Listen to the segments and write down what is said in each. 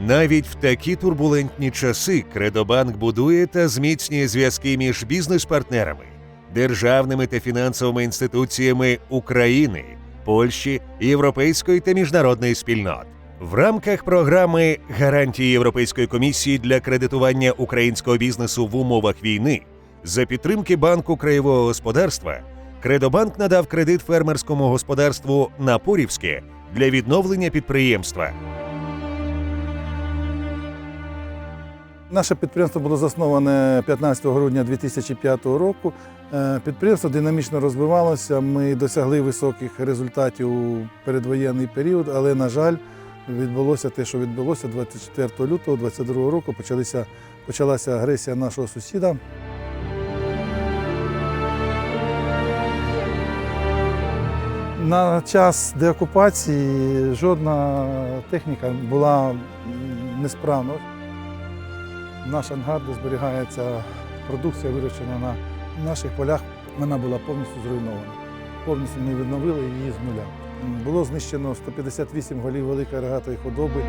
Навіть в такі турбулентні часи Кредобанк будує та зміцнює зв'язки між бізнес-партнерами, державними та фінансовими інституціями України, Польщі, європейської та міжнародної спільнот. В рамках програми гарантії Європейської комісії для кредитування українського бізнесу в умовах війни за підтримки банку краєвого господарства Кредобанк надав кредит фермерському господарству Напорівське для відновлення підприємства. Наше підприємство було засноване 15 грудня 2005 року. Е, Підприємство динамічно розвивалося. Ми досягли високих результатів у передвоєнний період, але, на жаль, відбулося те, що відбулося 24 лютого 2022 року. Почалися, почалася агресія нашого сусіда. На час деокупації жодна техніка була несправна. Наш ангар, де зберігається продукція, вирощена на наших полях, вона була повністю зруйнована. Повністю ми відновили її з нуля. Було знищено 158 голів великої рогатої худоби.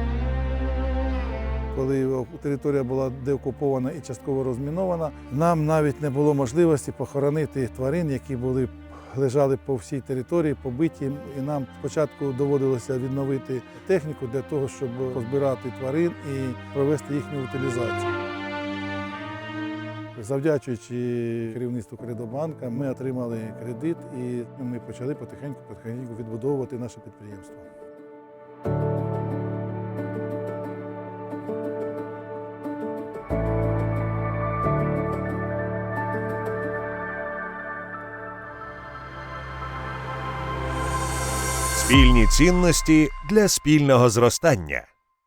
Коли територія була деокупована і частково розмінована, нам навіть не було можливості похоронити тварин, які були лежали по всій території, побиті. І нам спочатку доводилося відновити техніку для того, щоб позбирати тварин і провести їхню утилізацію. Завдячуючи керівництву Кредобанка, ми отримали кредит і ми почали потихеньку потихеньку відбудовувати наше підприємство. Спільні цінності для спільного зростання.